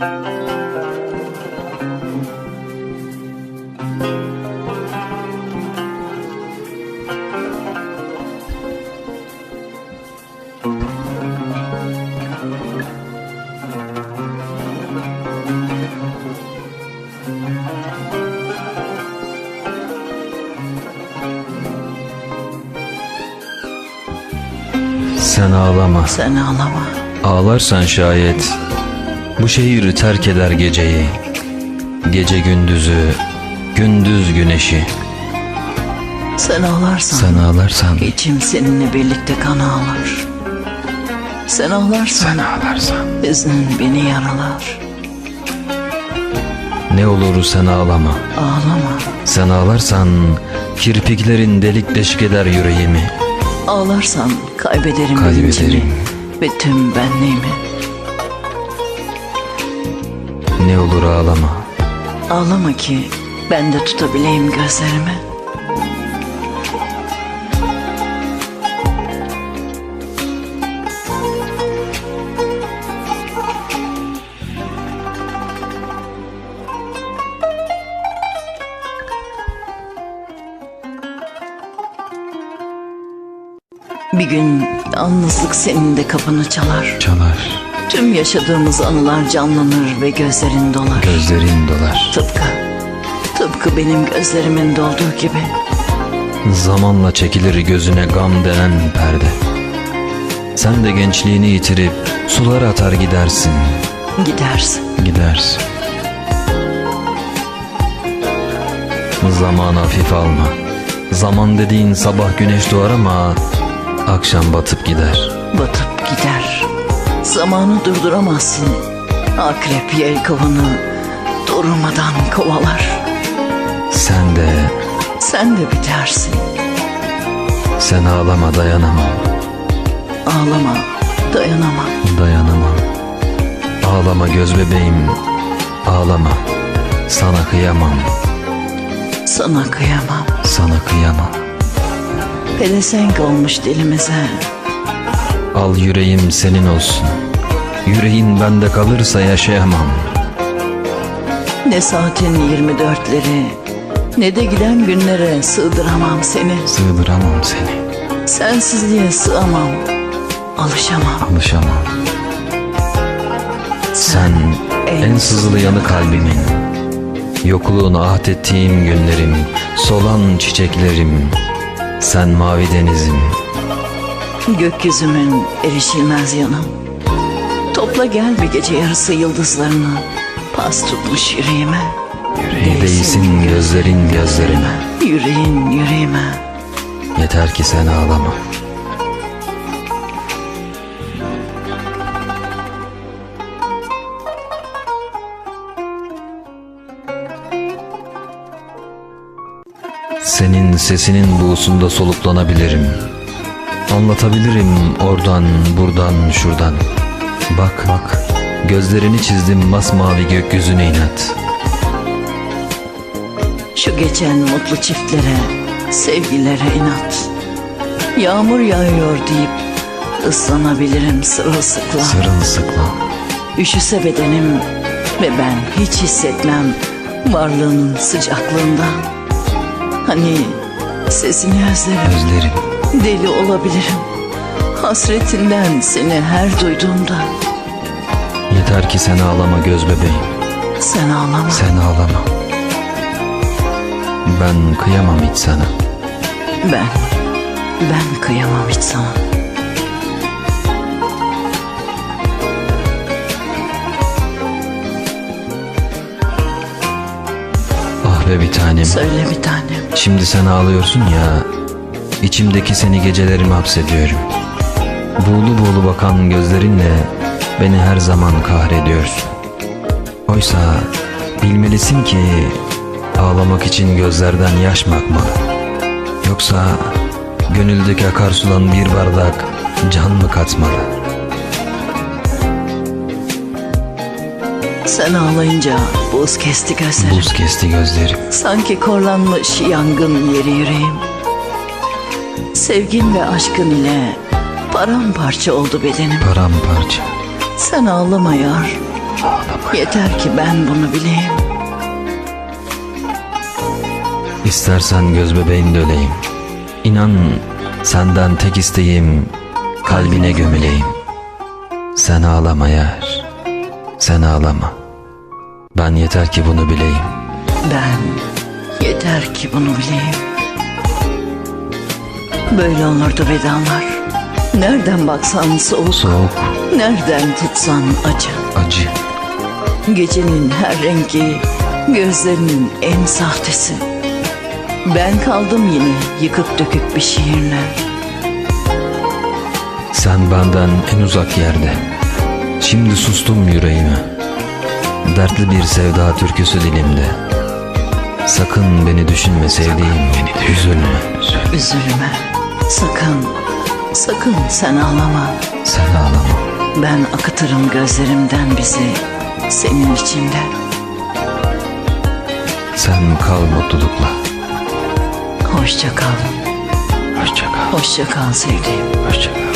Sen ağlama. Sen ağlama. Ağlarsan şayet bu şehir terk eder geceyi. Gece gündüzü, gündüz güneşi. Sen ağlarsan Sen ağlarsan, içim seninle birlikte kan ağlar. Sen ağlarsan ağlarsan. hüznün beni yaralar. Ne olur sen ağlama. Ağlama. Sen ağlarsan kirpiklerin delik deşik eder yüreğimi. Ağlarsan kaybederim, Kaybederim. bilincimi ve tüm benliğimi. Ne olur ağlama. Ağlama ki ben de tutabileyim gözlerimi. Bir gün yalnızlık senin de kapını çalar. Çalar, Tüm yaşadığımız anılar canlanır ve gözlerin dolar. gözlerin dolar. Tıpkı, tıpkı benim gözlerimin dolduğu gibi. Zamanla çekilir gözüne gam denen perde. Sen de gençliğini yitirip sulara atar gidersin. Gidersin. Gidersin. Zaman hafif alma. Zaman dediğin sabah güneş doğar ama akşam batıp gider. Batıp gider. Zamanı durduramazsın. Akrep yelkovanı durmadan kovalar. Sen de, Sen de bitersin. sen ağlama dayanamam, Ağlama, dayanamam. dayanamam. Ağlama göz bebeğim, ağlama. Sana kıyamam, Sana kıyamam. sana kıyamam. Pelesenk olmuş dilimize. Al yüreğim senin olsun. Yüreğin bende kalırsa yaşayamam. Ne saatin 24'leri ne de giden günlere sığdıramam seni. Sığdıramam seni, Sensizliğe sığamam. Alışamam. alışamam. Sen en sızılı yanı kalbimin. Yokluğunu ahd ettiğim günlerim, solan çiçeklerim. Sen mavi denizim, Gökyüzümün erişilmez yanım. Topla gel bir gece yarısı yıldızlarını. Pas tutmuş yüreğime. yüreği değsin gözlerin gözlerime. Yüreğin yüreğime. Yeter ki sen ağlama. Senin sesinin buğusunda soluklanabilirim. Anlatabilirim oradan, buradan, şuradan. Bak bak, gözlerini çizdim masmavi gökyüzüne inat. Şu geçen mutlu çiftlere, sevgilere inat. Yağmur yağıyor deyip ıslanabilirim sırılsıklam. Sırılsıklam. Üşüse bedenim ve ben hiç hissetmem varlığının sıcaklığından. Hani sesini özlerim, Özlerim, deli olabilirim. Hasretinden seni her duyduğumda yeter ki sen ağlama göz bebeğim. sen ağlama. Sen ağlama. Ben kıyamam hiç sana. Ben, ben kıyamam hiç sana. Be bir tanem. Söyle bir tanem. Şimdi sen ağlıyorsun ya. İçimdeki seni gecelerime hapsediyorum. Buğulu buğulu bakan gözlerinle beni her zaman kahrediyorsun. Oysa bilmelisin ki ağlamak için gözlerden yaş mı akmalı? Yoksa gönüldeki akarsudan bir bardak can mı katmalı? Sen ağlayınca buz kesti gözlerim. Buz kesti gözlerim. Sanki korlanmış yangın yeri yüreğim. Sevgin ve aşkın ile paramparça oldu bedenim. Paramparça. Sen ağlama yar. Yeter ki ben bunu bileyim. İstersen göz bebeğinde öleyim. İnan senden tek isteğim kalbine gömüleyim. Sen ağlama yar. Sen ağlama. Ben yeter ki bunu bileyim. Ben yeter ki bunu bileyim. Böyle olurdu vedalar. Nereden baksan soğuk, Soğuk, nereden tutsan acı. acı. Gecenin her rengi, gözlerinin en sahtesi. Ben kaldım yine yıkık dökük bir şiirle. Sen benden en uzak yerde. Şimdi sustum yüreğime. Dertli bir sevda türküsü dilimde. Sakın beni düşünme sevdiğim. Üzülme. Üzülme, sakın, sakın sen ağlama. Sen ağlama. Ben akıtırım gözlerimden bizi senin içinde. Sen kal mutlulukla. Hoşça kal, Hoşça kal. hoşça kal sevdiğim. Hoşça kal.